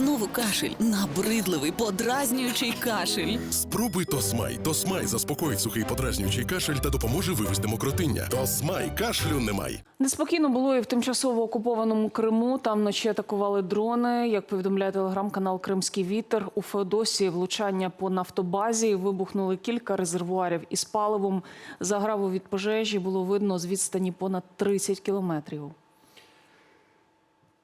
Знову кашель, набридливий, подразнюючий кашель. Спробуй Тосмай. Тосмай заспокоїть сухий подразнюючий кашель та допоможе вивести мокротиння. Тосмай кашлю немає. Неспокійно було і в тимчасово окупованому Криму. Там вночі атакували дрони. Як повідомляє телеграм-канал Кримський вітер у Феодосії влучання по нафтобазі вибухнули кілька резервуарів із паливом. Заграву від пожежі було видно з відстані понад 30 кілометрів.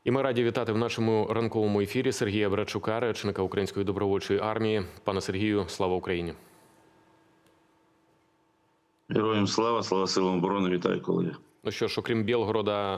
І ми раді вітати в нашому ранковому ефірі Сергія Брачука, речника Української добровольчої армії. Пане Сергію, слава Україні! Героям слава, слава силам оборони, вітаю колеги. Ну що ж, окрім Білгорода,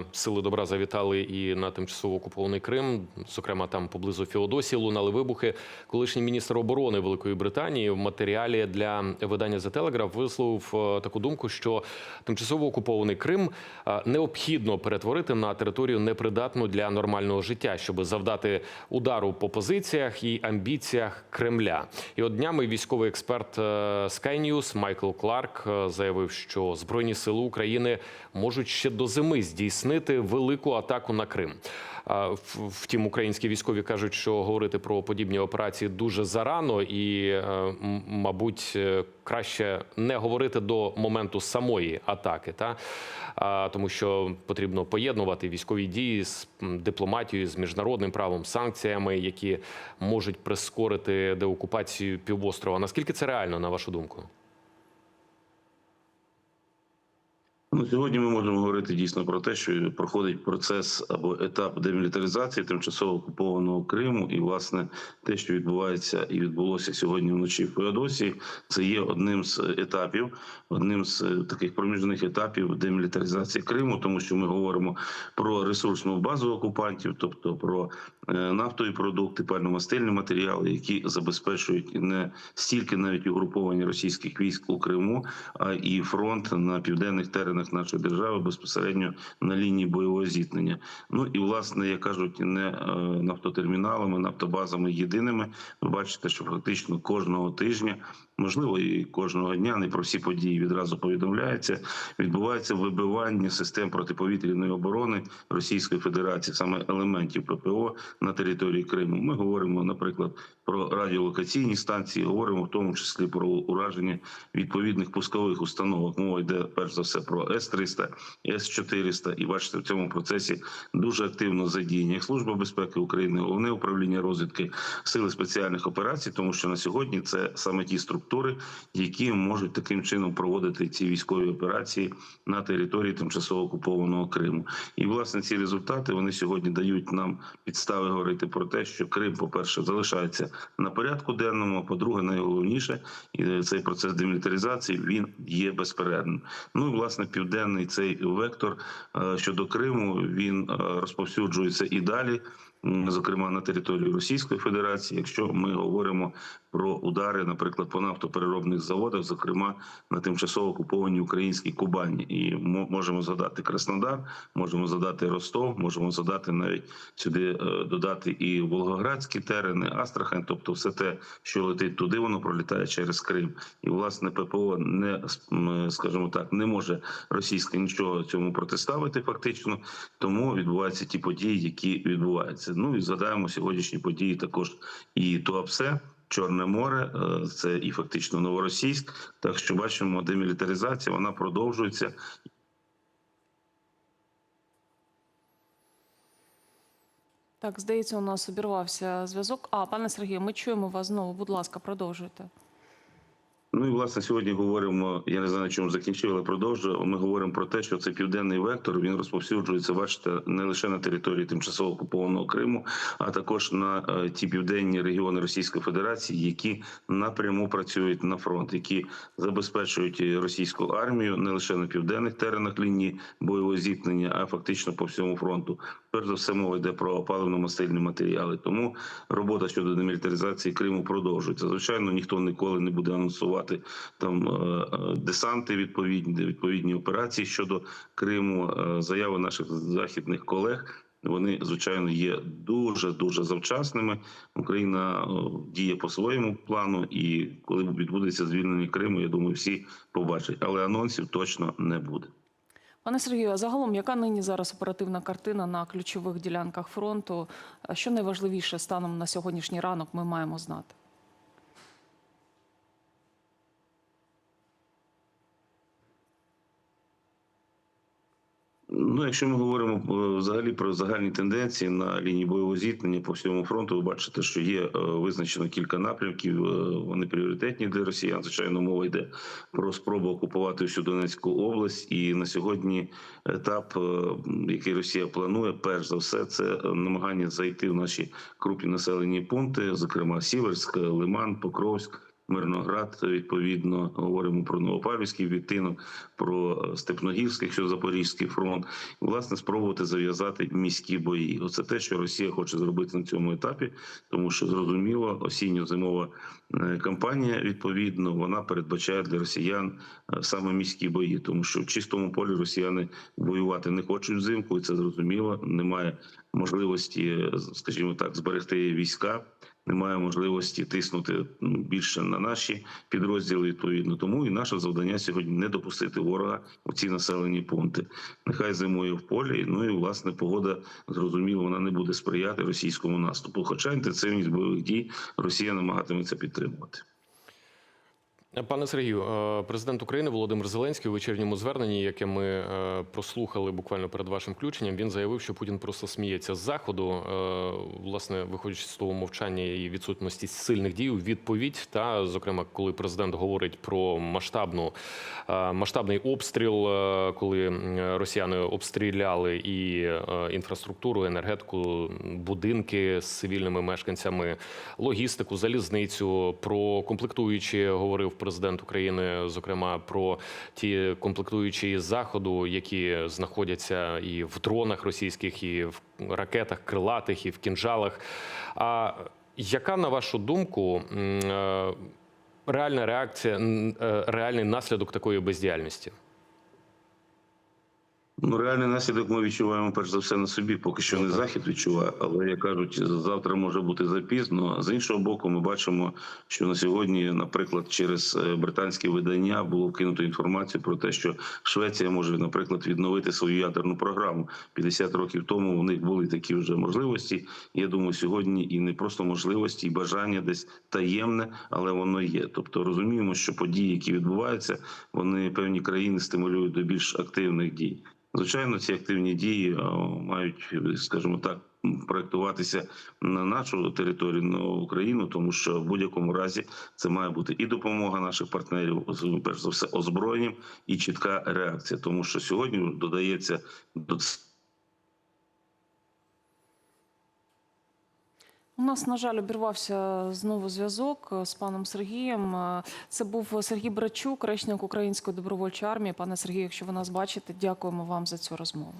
е, сили добра завітали і на тимчасово окупований Крим. Зокрема, там поблизу Феодосії лунали вибухи. Колишній міністр оборони Великої Британії в матеріалі для видання The Telegraph висловив е, таку думку, що тимчасово окупований Крим е, необхідно перетворити на територію непридатну для нормального життя, щоб завдати удару по позиціях і амбіціях Кремля. І от днями військовий експерт Sky News Майкл Кларк заявив, що збройні сили України можуть ще до зими здійснити велику атаку на Крим. Втім, українські військові кажуть, що говорити про подібні операції дуже зарано, і, е, мабуть, е, краще не говорити до моменту самої атаки, та тому що потрібно поєднувати військові дії з дипломатією, з міжнародним правом, санкціями, які можуть прискорити деокупацію півострова. Наскільки це реально, на вашу думку? Ну, сьогодні ми можемо говорити дійсно про те, що проходить процес або етап демілітаризації тимчасово окупованого Криму, і власне те, що відбувається і відбулося сьогодні вночі в Феодосії, це є одним з етапів, одним з е, таких проміжних етапів демілітаризації Криму, тому що ми говоримо про ресурсну базу окупантів, тобто про нафтові продукти, пальномастильні матеріали, які забезпечують не стільки навіть угруповання російських військ у Криму, а і фронт на південних теренах нашої держави безпосередньо на лінії бойового зіткнення. Ну і власне, як кажуть, не е, нафтотерміналами, нафтобазами єдиними. Ви бачите, що фактично кожного тижня, можливо, і кожного дня, не про всі події відразу повідомляється. Відбувається вибивання систем протиповітряної оборони Російської Федерації, саме елементів ППО на території Криму. Ми говоримо, наприклад, про радіолокаційні станції, говоримо в тому числі про ураження відповідних пускових установок. Мова йде перш за все про С-300, С-400. І бачите, в цьому процесі дуже активно задіяні як Служба безпеки України, головне управління розвідки сили спеціальних операцій, тому що на сьогодні це саме ті структури, які можуть таким чином проводити ці військові операції на території тимчасово окупованого Криму. І власне ці результати вони сьогодні дають нам підстави говорити про те, що Крим, по перше, залишається на порядку денному. а По-друге, найголовніше, і цей процес демілітаризації він є безперервним. Ну і власне південний цей вектор е, щодо Криму він е, розповсюджується і далі. Зокрема на територію Російської Федерації, якщо ми говоримо про удари, наприклад, по нафтопереробних заводах, зокрема на тимчасово окупованій українській Кубані, і мо- можемо згадати Краснодар, можемо згадати Ростов, можемо згадати навіть сюди е, додати і Волгоградські терени, Астрахань, тобто все те, що летить туди, воно пролітає через Крим. І власне ППО не скажімо так, не може російське нічого цьому протиставити, фактично. Тому відбуваються ті події, які відбуваються. Ну і згадаємо сьогоднішні події також і Туапсе. Чорне море, е, це і фактично новоросійськ. Так що бачимо, демілітаризація вона продовжується. Так, здається, у нас обірвався зв'язок. А, пане Сергію, ми чуємо вас знову. Будь ласка, продовжуйте. Ну і власне сьогодні говоримо. Я не знаю, на чому закінчив, але продовжую. Ми говоримо про те, що цей південний вектор він розповсюджується. Бачите, не лише на території тимчасово окупованого Криму, а також на е, ті південні регіони Російської Федерації, які напряму працюють на фронт, які забезпечують російську армію не лише на південних теренах лінії бойового зіткнення, а фактично по всьому фронту. Перш за все, мова йде про паливно-мастильні матеріали. Тому робота щодо демілітаризації Криму продовжується. Звичайно, ніхто ніколи не буде анонсувати там е, е, десанти відповідні, відповідні операції щодо Криму. Е, Заяви наших західних колег. Вони звичайно є дуже дуже завчасними. Україна діє по своєму плану, і коли відбудеться звільнення Криму, я думаю, всі побачать. Але анонсів точно не буде. Пане Сергію, а загалом, яка нині зараз оперативна картина на ключових ділянках фронту? Що найважливіше станом на сьогоднішній ранок ми маємо знати? Ну, якщо ми говоримо е, взагалі про загальні тенденції на лінії бойового зіткнення по всьому фронту, ви бачите, що є е, визначено кілька напрямків. е, Вони пріоритетні для росіян. Звичайно, мова йде про спробу окупувати всю Донецьку область. І на сьогодні етап, який Росія планує, перш за все, це намагання зайти в наші крупні населені пункти, зокрема Сіверськ, Лиман, Покровськ. Мирноград, відповідно, говоримо про Новопавлівський відтинок, про е, Степногірський, якщо Запорізький фронт, і, власне, спробувати зав'язати міські бої. Оце те, що Росія хоче зробити на цьому етапі, тому що зрозуміло, осінньо-зимова е, кампанія відповідно вона передбачає для росіян е, саме міські бої, тому що в чистому полі росіяни воювати не хочуть взимку, і це зрозуміло. Немає можливості, скажімо так, зберегти війська немає можливості тиснути ну, більше на наші підрозділи. Відповідно, тому і наше завдання сьогодні не допустити ворога у ці населені пункти. Нехай зимою в полі. Ну і власне погода зрозуміло, вона не буде сприяти російському наступу. Хоча інтенсивність бойових дій Росія намагатиметься підтримувати. Пане Сергію, е, президент України Володимир Зеленський у вечірньому зверненні, яке ми е, прослухали буквально перед вашим включенням, він заявив, що Путін просто сміється з заходу. Е, Власне, виходячи з того мовчання і відсутності сильних дій, у відповідь та зокрема, коли президент говорить про масштабну масштабний обстріл, коли росіяни обстріляли і інфраструктуру, енергетику, будинки з цивільними мешканцями, логістику, залізницю, про комплектуючі говорив президент України, зокрема про ті комплектуючі заходу, які знаходяться і в дронах російських, і в ракетах крилатих, і в кінжалах. А яка, на вашу думку, е, реальна реакція, е, реальний наслідок такої бездіяльності? Ну, реальний наслідок ми відчуваємо перш за все на собі. Поки що не захід відчуває, але як кажуть, завтра може бути запізно. З іншого боку, ми бачимо, що на сьогодні, наприклад, через е, британське видання було вкинуто інформацію про те, що Швеція може, наприклад, відновити свою ядерну програму. 50 років тому у них були такі вже можливості. Я думаю, сьогодні і не просто можливості, і бажання десь таємне, але воно є. Тобто розуміємо, що події, які відбуваються, вони певні країни стимулюють до більш активних дій. Звичайно, ці активні дії е, мають, скажімо так, проєктуватися на нашу територію на Україну, тому що в будь-якому разі це має бути і допомога наших партнерів, перш за все, озброєнням, і чітка реакція, тому що сьогодні додається до У нас, на жаль, обірвався знову зв'язок е, з паном Сергієм. Е, Це був Сергій Брачук, речник Української добровольчої армії. Пане Сергію, якщо ви нас бачите, дякуємо вам за цю розмову.